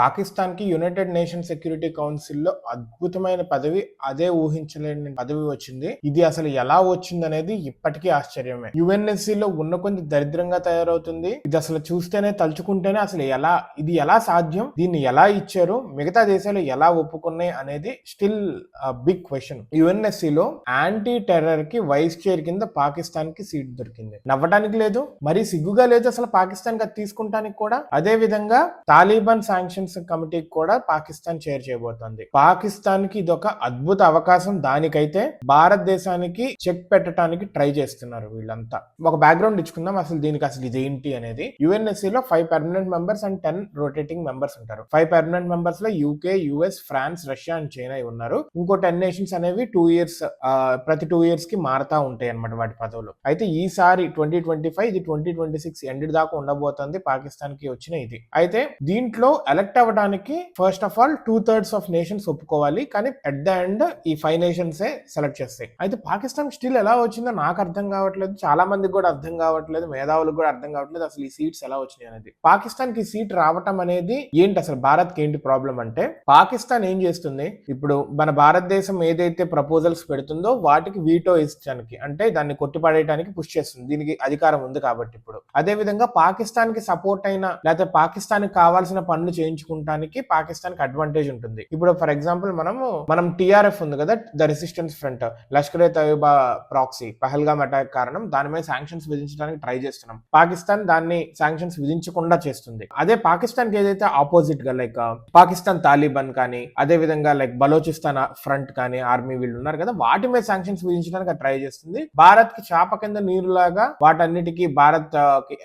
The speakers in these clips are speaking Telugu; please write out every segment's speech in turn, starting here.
పాకిస్తాన్కి యునైటెడ్ నేషన్ సెక్యూరిటీ కౌన్సిల్లో అద్భుతమైన పదవి అదే ఊహించలేని పదవి వచ్చింది. ఇది అసలు ఎలా వచ్చింది అనేది ఇప్పటికీ ఆశ్చర్యమే. యుఎన్ఎస్సీలో ఉన్న కొంత దరిద్రంగా తయారవుతుంది. ఇది అసలు చూస్తేనే తలుచుకుంటేనే అసలు ఎలా ఇది ఎలా సాధ్యం? దీన్ని ఎలా ఇచ్చారు? మిగతా దేశాలు ఎలా ఒప్పుకున్నాయి అనేది స్టిల్ బిగ్ క్వశ్చన్. యుఎన్ఎస్సీలో యాంటీ టెర్రర్కి వైస్ చైర్ కింద పాకిస్తాన్కి సీట్ దొరికింది. నవ్వడానికి లేదు మరి సిగ్గుగా లేదు అసలు పాకిస్తాన్గా తీసుకుంటానికి కూడా. అదే విధంగా తాలిబాన్ శాంక్షన్ నేషన్స్ కమిటీకి కూడా పాకిస్తాన్ చేర్ చేయబోతోంది. పాకిస్తాన్కి ఇదొక అద్భుత అవకాశం దానికైతే భారతదేశానికి చెక్ పెట్టడానికి ట్రై చేస్తున్నారు వీళ్ళంతా. ఒక బ్యాక్గ్రౌండ్ ఇచ్చుకుందాం అసలు దీనికి అసలు ఇదేంటి అనేది. యుఎన్ఎస్సి లో five permanent members and ten rotating members ఉంటారు. ఫైవ్ పర్మనెంట్ మెంబర్స్లో UK US France Russia and China ఉన్నారు. ఇంకో టెన్ నేషన్స్ అనేవి టూ ఇయర్స్ ప్రతి టూ ఇయర్స్కి మారుతా ఉంటాయి అన్నమాట వాటి పదవులు. అయితే ఈసారి ట్వంటీ ట్వంటీ ఫైవ్ ఇది ట్వంటీ ట్వంటీ సిక్స్ ఎండ్ దాకా ఉండబోతుంది పాకిస్తాన్కి వచ్చిన ఇది. అయితే దీంట్లో ఎలక్ట్ అవ్వడానికి first of all two thirds of nations ఒప్పుకోవాలి. కానీ అట్ ద ఎండ్ ఈ ఫైవ్ నేషన్స్ సెలెక్ట్ చేస్తాయి. అయితే పాకిస్తాన్ స్టిల్ ఎలా వచ్చిందో నాకు అర్థం కావట్లేదు. చాలా మందికి కూడా అర్థం కావట్లేదు. మేధావులకు కూడా అర్థం కావట్లేదు. అసలు ఈ సీట్స్ ఎలా వచ్చినాయి అనేది. పాకిస్తాన్కి సీట్ రావటం అనేది ఏంటి అసలు? భారత్కి ఏంటి ప్రాబ్లం అంటే పాకిస్తాన్ ఏం చేస్తుంది? ఇప్పుడు మన భారతదేశం ఏదైతే ప్రపోజల్స్ పెడుతుందో వాటికి వీటో ఇచ్చడానికి అంటే దాన్ని కొట్టిపడేయడానికి పుష్ చేస్తుంది. దీనికి అధికారం ఉంది కాబట్టి ఇప్పుడు. అదే విధంగా పాకిస్తాన్కి సపోర్ట్ అయిన లేకపోతే పాకిస్తాన్కి కావాల్సిన పనులు చేయించుకుంటానికి పాకిస్తాన్కి అడ్వాంటేజ్ ఉంటుంది. ఇప్పుడు ఫర్ ఎగ్జాంపుల్ మనము మనం టీఆర్ఎఫ్ ఉంది కదా the resistance front Lashkar e Taiba proxy Pahalgam attack కారణం దాని మీద శాంక్షన్స్ విధించడానికి ట్రై చేస్తున్నాం. పాకిస్తాన్ దాన్ని శాంక్షన్స్ విధించకుండా చేస్తుంది. అదే పాకిస్తాన్కి ఏదైతే ఆపోజిట్గా లైక్ పాకిస్తాన్ తాలిబాన్ కానీ అదే విధంగా లైక్ బలోచిస్తాన్ ఫ్రంట్ కానీ ఆర్మీ వీళ్ళు ఉన్నారు కదా వాటి మీద శాంక్షన్స్ విధించడానికి ట్రై చేస్తుంది. భారత్కి చాప కింద నీరులాగా వాటన్నిటికీ భారత్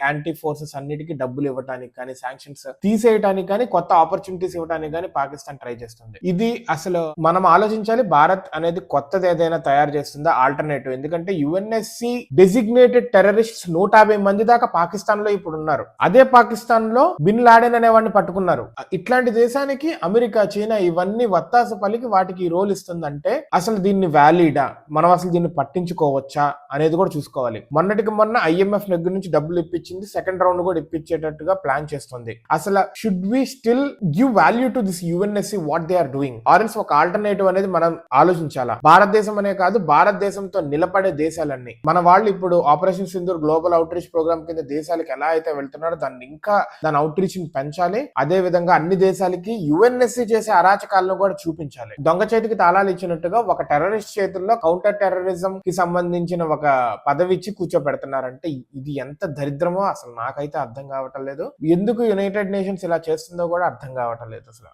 యాంటీ ఫోర్సెస్ అన్నిటికీ డబ్బులు ఇవ్వడానికి కానీ శాంక్షన్స్ తీసేయడానికి కానీ కొత్త కొత్త ఆపర్చునిటీస్ ఇవ్వడానికి కానీ పాకిస్తాన్ ట్రై చేస్తుంది. ఇది అసలు మనం ఆలోచించాలి భారత్ అనేది కొత్తది ఏదైనా తయారు చేస్తుందా ఆల్టర్నేటివ్ ఎందుకంటే యుఎన్ఎస్సి డెసిగ్నేటెడ్ టెర్రరిస్ట్ నూట యాభై మంది దాకా పాకిస్తాన్లో ఇప్పుడు ఉన్నారు. అదే పాకిస్తాన్లో బిన్ లాడెన్ అనే వాడిని పట్టుకున్నారు. ఇట్లాంటి దేశానికి అమెరికా చైనా ఇవన్నీ వత్తాసు పలికి వాటికి ఈ రోల్ ఇస్తుందంటే అసలు దీన్ని వ్యాలీడా మనం అసలు దీన్ని పట్టించుకోవచ్చా అనేది కూడా చూసుకోవాలి. మొన్నటికి మొన్న ఐఎంఎఫ్ దగ్గర నుంచి డబ్బులు ఇప్పించింది సెకండ్ రౌండ్ కూడా ఇప్పించేటట్టుగా ప్లాన్ చేస్తుంది. అసలు should we still give value to this UNSC what they are doing ఆరెన్స్ ఒక ఆల్టర్నేటివ్ అనేది మనం ఆలోచించాలా? భారతదేశం అనే కాదు భారతదేశంతో నిలబడే దేశాలన్నీ. మన వాళ్ళు ఇప్పుడు operation Sindoor global outreach program కింద దేశాలకు ఎలా అయితే వెళ్తున్నారో దాన్ని ఇంకా దాని అవుట్ రీచ్ని పెంచాలి. అదే విధంగా అన్ని దేశాలకి యుఎన్ఎస్సి చేసే అరాచకాలను కూడా చూపించాలి. దొంగ చేతికి తాళాలు ఇచ్చినట్టుగా ఒక టెర్రరిస్ట్ చేతుల్లో కౌంటర్ టెర్రరిజం కి సంబంధించిన ఒక పదవి ఇచ్చి కూర్చోబెడుతున్నారంటే ఇది ఎంత దరిద్రమో అసలు నాకైతే అర్థం కావటం లేదు. ఎందుకు యునైటెడ్ నేషన్స్ ఇలా చేస్తుందో కూడా అర్థం కావటం లేదు అసలు.